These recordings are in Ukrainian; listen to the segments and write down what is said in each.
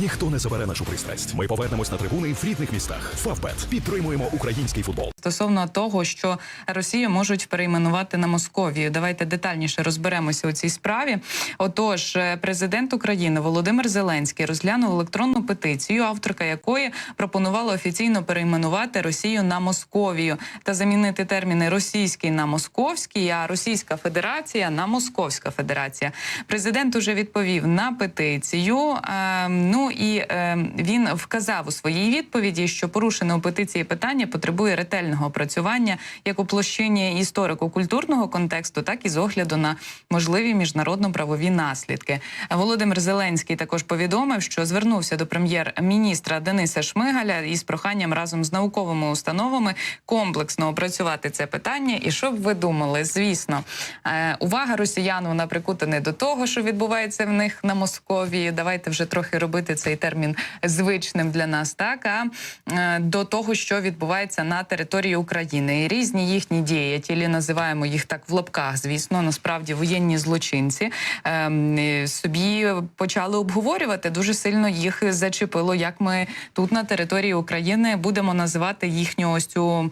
Ніхто не забере нашу пристрасть. Ми повернемось на трибуни в рідних містах. Фавбет підтримуємо український футбол. стосовно того, що Росію можуть перейменувати на Московію. Давайте детальніше розберемося у цій справі. Отож, е, президент України Володимир Зеленський розглянув електронну петицію, авторка якої пропонувала офіційно перейменувати Росію на Московію та замінити терміни російський на московський, а Російська Федерація на Московська Федерація. Президент уже відповів на петицію. Е, ну і е, він вказав у своїй відповіді, що порушене у петиції питання потребує ретельного опрацювання як у площині історико-культурного контексту, так і з огляду на можливі міжнародно-правові наслідки. Володимир Зеленський також повідомив, що звернувся до прем'єр-міністра Дениса Шмигаля із проханням разом з науковими установами комплексно опрацювати це питання. І щоб ви думали, звісно, е, увага росіян вона прикута не до того, що відбувається в них на Московії. Давайте вже трохи робити цей термін звичним для нас, так а е, до того, що відбувається на території України. І різні їхні діятелі, називаємо їх так в лапках, звісно, насправді воєнні злочинці ем, е, собі почали обговорювати. Дуже сильно їх зачепило, як ми тут на території України будемо називати їхню ось цю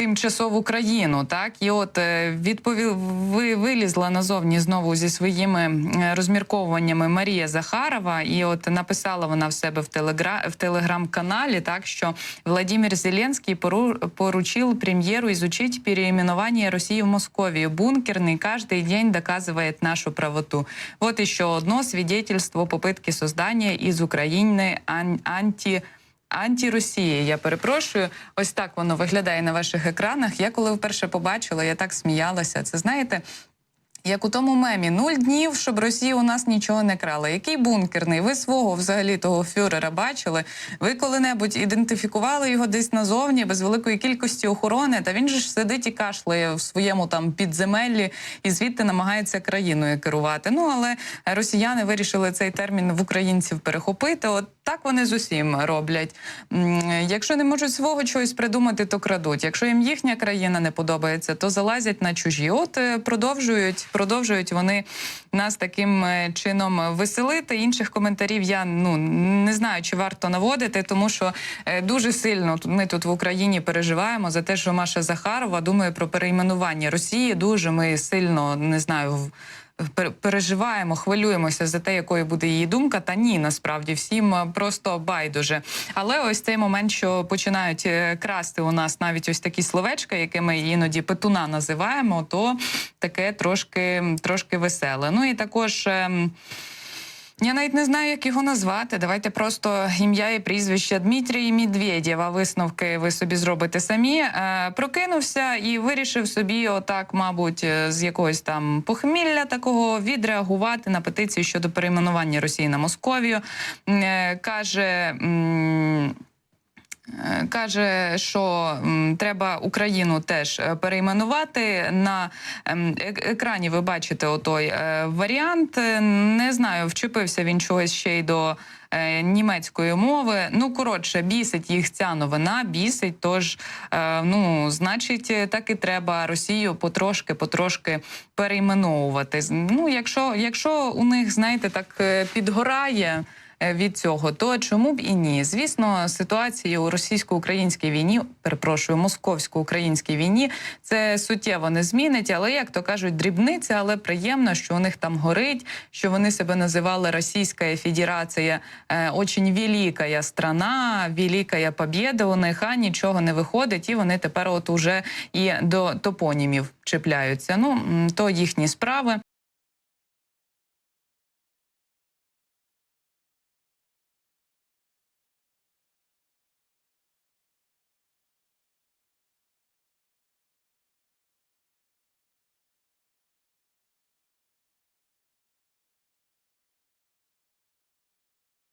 тимчасову країну, так і от е, відповів ви вилізла назовні знову зі своїми е, розмірковуваннями Марія Захарова, і от написала вона в себе в телегра в телеграм-каналі, так що Владимир Зеленський пору поручил прем'єру изучить переименование Росії в Московію. Бункерний каждый день доказывает нашу правоту. Вот еще одно свидетельство попытки создания из України ан анти Антиросії, я перепрошую. Ось так воно виглядає на ваших екранах. Я коли вперше побачила, я так сміялася. Це знаєте. Як у тому мемі, нуль днів, щоб Росія у нас нічого не крала. Який бункерний? Ви свого взагалі того фюрера бачили? Ви коли-небудь ідентифікували його десь назовні без великої кількості охорони? Та він же ж сидить і кашляє в своєму там підземеллі і звідти намагається країною керувати. Ну але росіяни вирішили цей термін в українців перехопити. От так вони з усім роблять. Якщо не можуть свого чогось придумати, то крадуть. Якщо їм їхня країна не подобається, то залазять на чужі. От е, продовжують, продовжують вони нас таким е, чином веселити. Інших коментарів я ну не знаю, чи варто наводити, тому що е, дуже сильно ми тут в Україні переживаємо за те, що Маша Захарова думає про перейменування Росії. Дуже ми сильно не знаю. Переживаємо, хвилюємося за те, якою буде її думка. Та ні, насправді всім е, просто байдуже. Але ось цей момент, що починають е, красти у нас навіть ось такі словечка, якими іноді петуна називаємо, то таке трошки, трошки веселе. Ну і також. Я навіть не знаю, як його назвати. Давайте просто ім'я і прізвище Дмитрій Медведєв, а Висновки ви собі зробите самі. Е, прокинувся і вирішив собі, отак, мабуть, е, з якогось там похмілля такого відреагувати на петицію щодо перейменування Росії на Московію. Е, каже. Каже, що треба Україну теж е, перейменувати на ем, екрані. Ви бачите отой е, варіант. Не знаю, вчепився він чогось ще й до е, німецької мови. Ну коротше, бісить їх ця новина, бісить. Тож, ну значить, так і треба Росію потрошки, потрошки перейменовувати. Ну, якщо, якщо у них, знаєте, так підгорає від цього, то чому б і ні? Звісно, ситуація у російсько-українській війні, перепрошую, московсько-українській війні, це суттєво не змінить. Але як то кажуть, дрібниця, але приємно, що у них там горить, що вони себе називали Російська Федерація, е, очень великая страна, великая побєда у них, а нічого не виходить, і вони тепер от уже і до топонімів чіпляються. Ну то їхні справи.